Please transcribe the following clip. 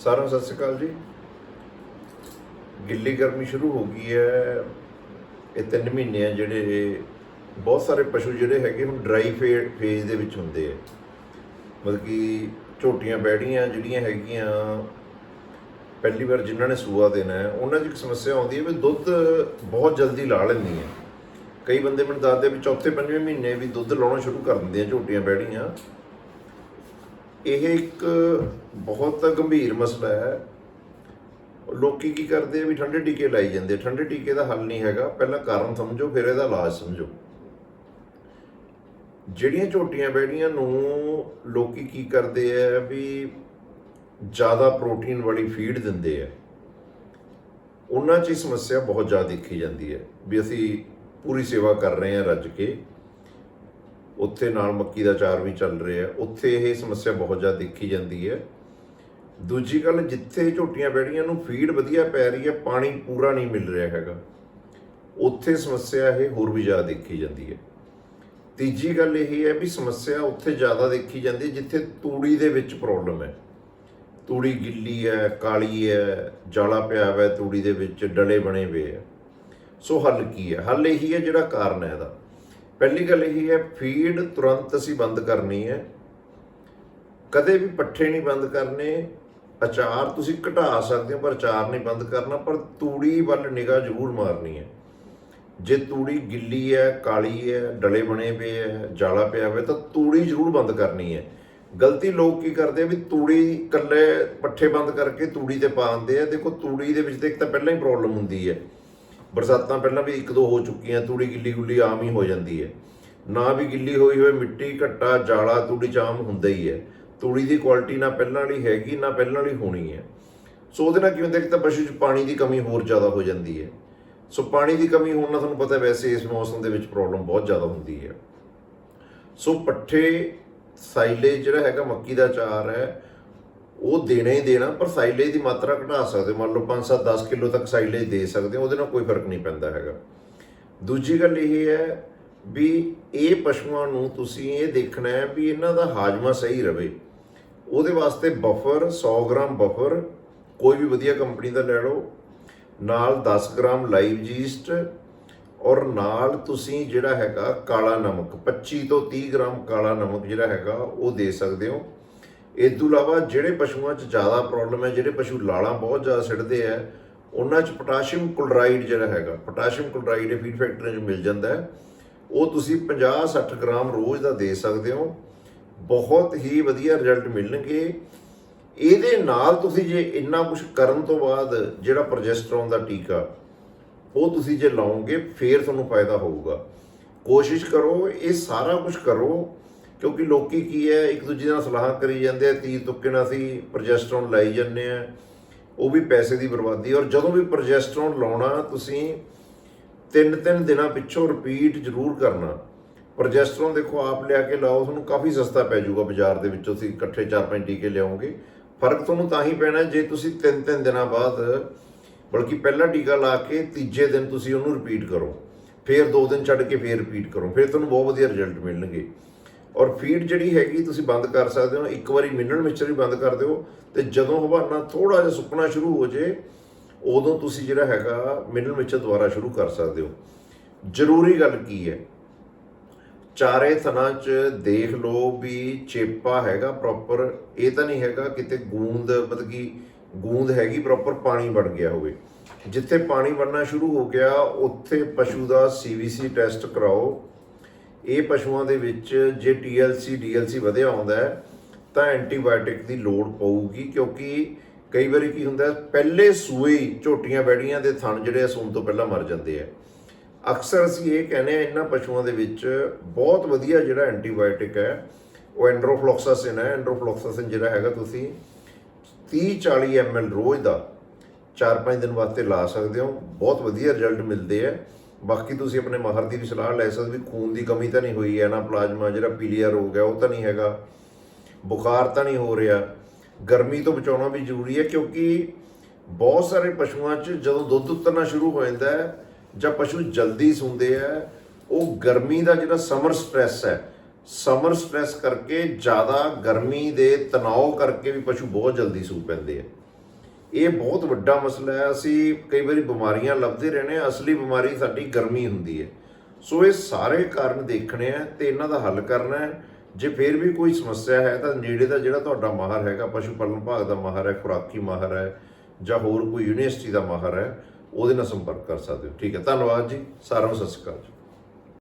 ਸਾਰਿਆਂ ਨੂੰ ਸਤਿ ਸ਼੍ਰੀ ਅਕਾਲ ਜੀ। ਗਿੱਲੀ ਗਰਮੀ ਸ਼ੁਰੂ ਹੋ ਗਈ ਹੈ। ਇਹ ਤਿੰਨ ਮਹੀਨੇ ਆ ਜਿਹੜੇ ਬਹੁਤ ਸਾਰੇ ਪਸ਼ੂ ਜਿਹੜੇ ਹੈਗੇ ਹੁਣ ਡਰਾਈ ਫੇਜ਼ ਦੇ ਵਿੱਚ ਹੁੰਦੇ ਆ। ਮਤਲਬ ਕਿ ਝੋਟੀਆਂ ਬੈੜੀਆਂ ਜਿਹੜੀਆਂ ਹੈਗੀਆਂ, ਪਹਿਲੀ ਵਾਰ ਜਿਨ੍ਹਾਂ ਨੇ ਸੂਆ ਦੇਣਾ ਹੈ, ਉਹਨਾਂ 'ਚ ਇੱਕ ਸਮੱਸਿਆ ਆਉਂਦੀ ਹੈ ਵੀ ਦੁੱਧ ਬਹੁਤ ਜਲਦੀ ਲਾ ਲੈਂਦੀਆਂ ਕਈ ਬੰਦੇ ਮੈਨੂੰ ਦੱਸਦੇ ਵੀ ਚੌਥੇ ਪੰਜਵੇਂ ਮਹੀਨੇ ਵੀ ਦੁੱਧ ਲਾਉਣਾ ਸ਼ੁਰੂ ਕਰ ਦਿੰਦੇ ਆ ਝੋਟੀਆਂ ਬੈੜੀਆਂ। ਇਹ ਇੱਕ ਬਹੁਤ ਗੰਭੀਰ ਮਸਲਾ ਹੈ। ਲੋਕੀ ਕੀ ਕਰਦੇ ਆ ਵੀ ਠੰਡੇ ਟੀਕੇ ਲਾਈ ਜਾਂਦੇ ਠੰਡੇ ਟੀਕੇ ਦਾ ਹੱਲ ਨਹੀਂ ਹੈਗਾ। ਪਹਿਲਾਂ ਕਾਰਨ ਸਮਝੋ, ਫਿਰ ਇਹਦਾ ਇਲਾਜ ਸਮਝੋ। ਜਿਹੜੀਆਂ ਝੋਟੀਆਂ ਬੈੜੀਆਂ ਨੂੰ ਲੋਕੀ ਕੀ ਕਰਦੇ ਆ ਵੀ ਜ਼ਿਆਦਾ ਪ੍ਰੋਟੀਨ ਵਾਲੀ ਫੀਡ ਦਿੰਦੇ ਆ। ਉਹਨਾਂ 'ਚ ਹੀ ਸਮੱਸਿਆ ਬਹੁਤ ਜ਼ਿਆਦਾ ਦੇਖੀ ਜਾਂਦੀ ਹੈ। ਵੀ ਅਸੀਂ ਪੂਰੀ ਸੇਵਾ ਕਰ ਰਹੇ ਹਾਂ ਰੱਜ ਕੇ। ਉੱਥੇ ਨਾਲ ਮੱਕੀ ਦਾ ਚਾਰ ਵੀ ਚੱਲ ਰਿਹਾ ਉੱਥੇ ਇਹ ਸਮੱਸਿਆ ਬਹੁਤ ਜ਼ਿਆਦਾ ਦੇਖੀ ਜਾਂਦੀ ਹੈ। ਦੂਜੀ ਗੱਲ, ਜਿੱਥੇ ਝੋਟੀਆਂ ਬੈੜੀਆਂ ਨੂੰ ਫੀਡ ਵਧੀਆ ਪੈ ਰਹੀ ਹੈ, ਪਾਣੀ ਪੂਰਾ ਨਹੀਂ ਮਿਲ ਰਿਹਾ ਹੈਗਾ। ਉੱਥੇ ਸਮੱਸਿਆ ਇਹ ਹੋਰ ਵੀ ਜ਼ਿਆਦਾ ਦੇਖੀ ਜਾਂਦੀ ਹੈ। ਤੀਜੀ ਗੱਲ ਇਹ ਹੈ ਵੀ ਸਮੱਸਿਆ ਉੱਥੇ ਜ਼ਿਆਦਾ ਦੇਖੀ ਜਾਂਦੀ ਹੈ, ਜਿੱਥੇ ਤੂੜੀ ਦੇ ਵਿੱਚ ਪ੍ਰੋਬਲਮ ਹੈ। ਤੂੜੀ ਗਿੱਲੀ ਹੈ, ਕਾਲੀ ਹੈ, ਜਾਲਾ ਪਿਆ ਹੋਇਆ ਤੂੜੀ ਦੇ ਵਿੱਚ, ਡਲੇ ਬਣੇ ਹੋਏ ਹੈ। ਸੋ ਹੱਲ ਕੀ ਹੈ? ਹੱਲ ਇਹੀ ਹੈ ਜਿਹੜਾ ਕਾਰਨ ਹੈ ਇਹਦਾ। ਪਹਿਲੀ ਗੱਲ ਇਹ ਹੈ ਫੀਡ ਤੁਰੰਤ ਅਸੀਂ ਬੰਦ ਕਰਨੀ ਹੈ। ਕਦੇ ਵੀ ਪੱਠੇ ਨਹੀਂ ਬੰਦ ਕਰਨੇ, ਅਚਾਰ ਤੁਸੀਂ ਘਟਾ ਸਕਦੇ ਹੋ, ਪਰ ਅਚਾਰ ਨਹੀਂ ਬੰਦ ਕਰਨਾ, ਪਰ ਤੂੜੀ ਵੱਲ ਨਿਗਾਹ ਜ਼ਰੂਰ ਮਾਰਨੀ ਹੈ। ਜੇ ਤੂੜੀ ਗਿੱਲੀ ਹੈ, ਕਾਲੀ ਹੈ, ਡਲੇ ਬਣੇ ਪਏ ਹੈ, ਜਾਲਾ ਪਿਆ ਹੋਇਆ ਤਾਂ ਤੂੜੀ ਜ਼ਰੂਰ ਬੰਦ ਕਰਨੀ ਹੈ। ਗਲਤੀ ਲੋਕ ਕੀ ਕਰਦੇ ਆ ਵੀ ਤੂੜੀ ਕੱਲੇ ਪੱਠੇ ਬੰਦ ਕਰਕੇ ਤੂੜੀ ਤੇ ਪਾ ਦਿੰਦੇ ਆ। ਦੇਖੋ, ਤੂੜੀ ਦੇ ਵਿੱਚ ਤਾਂ ਇੱਕ ਤਾਂ ਪਹਿਲਾਂ ਹੀ ਪ੍ਰੋਬਲਮ ਹੁੰਦੀ ਹੈ। ਬਰਸਾਤਾਂ ਪਹਿਲਾਂ ਵੀ ਇੱਕ ਦੋ ਹੋ ਚੁੱਕੀਆਂ, ਤੂੜੀ ਗਿੱਲੀ ਗੁੱਲੀ ਆਮ ਹੀ ਹੋ ਜਾਂਦੀ ਹੈ। ਨਾ ਵੀ ਗਿੱਲੀ ਹੋਈ ਹੋਵੇ, ਮਿੱਟੀ, ਘੱਟਾ, ਜਾਲਾ, ਤੂੜੀ ਚ ਆਮ ਹੁੰਦਾ ਹੀ ਹੈ। ਤੂੜੀ ਦੀ ਕੁਆਲਿਟੀ ਨਾ ਪਹਿਲਾਂ ਵਾਲੀ ਹੈਗੀ, ਨਾ ਪਹਿਲਾਂ ਵਾਲੀ ਹੋਣੀ ਹੈ। ਸੋ ਉਹਦੇ ਨਾਲ ਕੀ ਹੁੰਦਾ ਕਿ ਤਾਂ ਪਸ਼ੂ 'ਚ ਪਾਣੀ ਦੀ ਕਮੀ ਹੋਰ ਜ਼ਿਆਦਾ ਹੋ ਜਾਂਦੀ ਹੈ। ਸੋ ਪਾਣੀ ਦੀ ਕਮੀ ਹੋਣ ਨਾਲ ਤੁਹਾਨੂੰ ਪਤਾ ਵੈਸੇ ਇਸ ਮੌਸਮ ਦੇ ਵਿੱਚ ਪ੍ਰੋਬਲਮ ਬਹੁਤ ਜ਼ਿਆਦਾ ਹੁੰਦੀ ਹੈ। ਸੋ ਪੱਠੇ, ਸਾਈਲੇਜ ਜਿਹੜਾ ਹੈਗਾ, ਮੱਕੀ ਦਾ ਚਾਰ ਹੈ ਉਹ ਦੇਣਾ ਹੀ ਦੇਣਾ, ਪਰ ਸਾਈਲੇਜ ਦੀ ਮਾਤਰਾ ਘਟਾ ਸਕਦੇ ਹੋ। ਮੰਨ ਲਓ 5-7 10 ਕਿਲੋ ਤੱਕ ਸਾਈਲੇਜ ਦੇ ਸਕਦੇ ਹੋ, ਉਹਦੇ ਨਾਲ ਕੋਈ ਫ਼ਰਕ ਨਹੀਂ ਪੈਂਦਾ ਹੈਗਾ। ਦੂਜੀ ਗੱਲ ਇਹ ਹੈ ਵੀ ਇਹ ਪਸ਼ੂਆਂ ਨੂੰ ਤੁਸੀਂ ਇਹ ਦੇਖਣਾ ਹੈ ਵੀ ਇਹਨਾਂ ਦਾ ਹਾਜ਼ਮਾ ਸਹੀ ਰਵੇ। ਉਹਦੇ ਵਾਸਤੇ ਬਫਰ 100 ਗ੍ਰਾਮ ਬਫਰ ਕੋਈ ਵੀ ਵਧੀਆ ਕੰਪਨੀ ਦਾ ਲੈ ਲਓ। ਨਾਲ 10 ਗ੍ਰਾਮ ਲਾਈਵ ਜੀਸਟ ਔਰ ਨਾਲ ਤੁਸੀਂ ਜਿਹੜਾ ਹੈਗਾ ਕਾਲਾ ਨਮਕ 25 ਤੋਂ 30 ਗ੍ਰਾਮ ਕਾਲਾ ਨਮਕ ਜਿਹੜਾ ਹੈਗਾ, ਉਹ ਦੇ ਸਕਦੇ ਹੋ। ਇਸ ਤੋਂ ਇਲਾਵਾ ਜਿਹੜੇ ਪਸ਼ੂਆਂ 'ਚ ਜ਼ਿਆਦਾ ਪ੍ਰੋਬਲਮ ਹੈ, ਜਿਹੜੇ ਪਸ਼ੂ ਲਾਲਾਂ ਬਹੁਤ ਜ਼ਿਆਦਾ ਸਿੱਟਦੇ ਆ ਉਹਨਾਂ 'ਚ ਪੋਟਾਸ਼ੀਅਮ ਕਲੋਰਾਈਡ ਜਿਹੜਾ ਹੈਗਾ, ਪੋਟਾਸ਼ੀਅਮ ਕਲੋਰਾਈਡ ਇਹ ਫੀਡ ਫੈਕਟਰੀ 'ਚ ਮਿਲ ਜਾਂਦਾ ਹੈ। ਉਹ ਤੁਸੀਂ 50-60 ਗ੍ਰਾਮ ਰੋਜ਼ ਦਾ ਦੇ ਸਕਦੇ ਹੋ। ਬਹੁਤ ਹੀ ਵਧੀਆ ਰਿਜ਼ਲਟ ਮਿਲਣਗੇ। ਇਹਦੇ ਨਾਲ ਤੁਸੀਂ ਜੇ ਇੰਨਾ ਕੁਝ ਕਰਨ ਤੋਂ ਬਾਅਦ ਜਿਹੜਾ ਪ੍ਰੋਜੈਸਟਰੋਨ ਦਾ ਟੀਕਾ, ਉਹ ਤੁਸੀਂ ਜੇ ਲਾਓਗੇ, ਫੇਰ ਤੁਹਾਨੂੰ ਫਾਇਦਾ ਹੋਊਗਾ। ਕੋਸ਼ਿਸ਼ ਕਰੋ, ਇਹ ਸਾਰਾ ਕੁਝ ਕਰੋ। ਕਿਉਂਕਿ ਲੋਕੀ ਕੀ ਹੈ, ਇੱਕ ਦੂਜੇ ਨਾਲ ਸਲਾਹਾਂ ਕਰੀ ਜਾਂਦੇ ਆ, ਤੀਰ ਤੁੱਕੇ ਨਾਲ ਅਸੀਂ ਪ੍ਰੋਜੈਸਟਰੋਨ ਲਾਈ ਜਾਂਦੇ ਆ, ਉਹ ਵੀ ਪੈਸੇ ਦੀ ਬਰਬਾਦੀ ਔਰ ਜਦੋਂ ਵੀ ਪ੍ਰੋਜੈਸਟਰੋਨ ਲਾਉਣਾ, ਤੁਸੀਂ ਤਿੰਨ ਤਿੰਨ ਦਿਨਾਂ ਪਿੱਛੋਂ ਰਿਪੀਟ ਜ਼ਰੂਰ ਕਰਨਾ। ਪ੍ਰੋਜੈਸਟਰੋਨ ਦੇਖੋ, ਆਪ ਲਿਆ ਕੇ ਲਾਓ, ਤੁਹਾਨੂੰ ਕਾਫੀ ਸਸਤਾ ਪੈ ਜਾਊਗਾ ਬਾਜ਼ਾਰ ਦੇ ਵਿੱਚੋਂ ਤੁਸੀਂ ਇਕੱਠੇ ਚਾਰ ਪੰਜ ਟੀਕੇ ਲਿਆਓਗੇ। ਫ਼ਰਕ ਤੁਹਾਨੂੰ ਤਾਂ ਹੀ ਪੈਣਾ, ਜੇ ਤੁਸੀਂ ਤਿੰਨ ਤਿੰਨ ਦਿਨਾਂ ਬਾਅਦ, ਬਲਕਿ ਪਹਿਲਾ ਟੀਕਾ ਲਾ ਕੇ ਤੀਜੇ ਦਿਨ ਤੁਸੀਂ ਉਹਨੂੰ ਰਿਪੀਟ ਕਰੋ। ਫਿਰ ਦੋ ਦਿਨ ਛੱਡ ਕੇ ਫਿਰ ਰਿਪੀਟ ਕਰੋ। ਫਿਰ ਤੁਹਾਨੂੰ ਬਹੁਤ ਵਧੀਆ ਰਿਜ਼ਲਟ ਮਿਲਣਗੇ। ਔਰ ਫੀਡ ਜਿਹੜੀ ਹੈਗੀ ਤੁਸੀਂ ਬੰਦ ਕਰ ਸਕਦੇ ਹੋ, ਇੱਕ ਵਾਰੀ ਮਿਨਰਲ ਮਿਕਸਚਰ ਵੀ ਬੰਦ ਕਰ ਦਿਓ ਤੇ ਜਦੋਂ ਹਵਾਨਾ ਥੋੜਾ ਜਿਹਾ ਸੁੱਕਣਾ ਸ਼ੁਰੂ ਹੋ ਜੇ, ਉਦੋਂ ਤੁਸੀਂ ਜਿਹੜਾ ਹੈਗਾ ਮਿਨਰਲ ਮਿਕਸਚਰ ਦੁਬਾਰਾ ਸ਼ੁਰੂ ਕਰ ਸਕਦੇ ਹੋ। ਜ਼ਰੂਰੀ ਗੱਲ ਕੀ ਹੈ? ਚਾਰੇ ਥਣਾ 'ਚ ਦੇਖ ਲਓ ਵੀ ਚੇਪਾ ਹੈਗਾ ਪ੍ਰੋਪਰ ਇਹ ਤਾਂ ਨਹੀਂ ਹੈਗਾ ਕਿਤੇ ਗੂੰਦ, ਮਤਲਬ ਕਿ ਗੂੰਦ ਹੈਗੀ ਪ੍ਰੋਪਰ ਪਾਣੀ ਬਣ ਗਿਆ ਹੋਵੇ। ਜਿੱਥੇ ਪਾਣੀ ਬਣਨਾ ਸ਼ੁਰੂ ਹੋ ਗਿਆ, ਉੱਥੇ ਪਸ਼ੂ ਦਾ ਸੀਵੀਸੀ ਟੈਸਟ ਕਰਾਓ। ਇਹ ਪਸ਼ੂਆਂ ਦੇ ਵਿੱਚ ਜੇ TLC DLC ਵਧਿਆ ਹੁੰਦਾ ਹੈ, ਤਾਂ ਐਂਟੀਬਾਇਓਟਿਕ ਦੀ ਲੋੜ ਪਊਗੀ, ਕਿਉਂਕਿ ਕਈ ਵਾਰੀ ਕੀ ਹੁੰਦਾ ਪਹਿਲੇ ਸੂਏ ਝੋਟੀਆਂ ਬੈੜੀਆਂ ਦੇ ਥਣ ਜਿਹੜੇ ਆ, ਸੂਣ ਤੋਂ ਪਹਿਲਾਂ ਮਰ ਜਾਂਦੇ ਆ। ਅਕਸਰ ਅਸੀਂ ਇਹ ਕਹਿੰਦੇ ਆ, ਇਹਨਾਂ ਪਸ਼ੂਆਂ ਦੇ ਵਿੱਚ ਬਹੁਤ ਵਧੀਆ ਜਿਹੜਾ ਐਂਟੀਬਾਇਓਟਿਕ ਹੈ, ਉਹ ਐਂਡਰੋਫਲੋਕਸਾਸਿਨ ਹੈ ਐਂਡਰੋਫਲੋਕਸਾਸਿਨ ਜਿਹੜਾ ਹੈਗਾ ਤੁਸੀਂ 30 40 ml ਰੋਜ਼ ਦਾ 4-5 ਦਿਨ ਵਾਸਤੇ ਲਾ ਸਕਦੇ ਹੋ, ਬਹੁਤ ਵਧੀਆ ਰਿਜ਼ਲਟ ਮਿਲਦੇ ਆ। ਬਾਕੀ ਤੁਸੀਂ ਆਪਣੇ ਮਾਹਰ ਦੀ ਵੀ ਸਲਾਹ ਲੈ ਸਕਦੇ ਵੀ ਖੂਨ ਦੀ ਕਮੀ ਤਾਂ ਨਹੀਂ ਹੋਈ ਹੈ ਨਾ, ਪਲਾਜ਼ਮਾ ਜਿਹੜਾ ਪੀਲੀਆ ਰੋਗ ਹੈ ਉਹ ਤਾਂ ਨਹੀਂ ਹੈਗਾ। ਬੁਖਾਰ ਤਾਂ ਨਹੀਂ ਹੋ ਰਿਹਾ। ਗਰਮੀ ਤੋਂ ਬਚਾਉਣਾ ਵੀ ਜ਼ਰੂਰੀ ਹੈ ਕਿਉਂਕਿ ਬਹੁਤ ਸਾਰੇ ਪਸ਼ੂਆਂ 'ਚ ਜਦੋਂ ਦੁੱਧ ਉਤਰਨਾ ਸ਼ੁਰੂ ਹੋ ਜਾਂਦਾ ਹੈ ਜਾਂ ਪਸ਼ੂ ਜਲਦੀ ਸੌਂਦੇ ਆ ਉਹ ਗਰਮੀ ਦਾ ਜਿਹੜਾ ਸਮਰ ਸਟ੍ਰੈਸ ਹੈ, ਸਮਰ ਸਟ੍ਰੈਸ ਕਰਕੇ ਜ਼ਿਆਦਾ ਗਰਮੀ ਦੇ ਤਣਾਅ ਕਰਕੇ ਵੀ ਪਸ਼ੂ ਬਹੁਤ ਜਲਦੀ ਸੂ ਪੈਂਦੇ ਆ ਇਹ ਬਹੁਤ ਵੱਡਾ ਮਸਲਾ ਹੈ। ਅਸੀਂ ਕਈ ਵਾਰੀ ਬਿਮਾਰੀਆਂ ਲੱਭਦੇ ਰਹਿੰਦੇ ਹਾਂ। ਅਸਲੀ ਬਿਮਾਰੀ ਸਾਡੀ ਗਰਮੀ ਹੁੰਦੀ ਹੈ। ਸੋ ਇਹ ਸਾਰੇ ਕਾਰਨ ਦੇਖਣੇ ਆ ਤੇ ਇਹਨਾਂ ਦਾ ਹੱਲ ਕਰਨਾ ਹੈ। ਜੇ ਫਿਰ ਵੀ ਕੋਈ ਸਮੱਸਿਆ ਹੈ ਤਾਂ ਨੇੜੇ ਦਾ ਜਿਹੜਾ ਤੁਹਾਡਾ ਮਾਹਰ ਹੈਗਾ, ਪਸ਼ੂ ਪਾਲਣ ਵਿਭਾਗ ਦਾ ਮਾਹਰ ਹੈ, ਖੁਰਾਕੀ ਮਾਹਰ ਹੈ ਜਾਂ ਹੋਰ ਕੋਈ ਯੂਨੀਵਰਸਿਟੀ ਦਾ ਮਾਹਰ ਹੈ, ਉਹਦੇ ਨਾਲ ਸੰਪਰਕ ਕਰ ਸਕਦੇ ਹੋ। ਠੀਕ ਹੈ। ਧੰਨਵਾਦ ਜੀ। ਸਾਰਿਆਂ ਨੂੰ ਸਤਿ ਸ਼੍ਰੀ ਅਕਾਲ ਜੀ।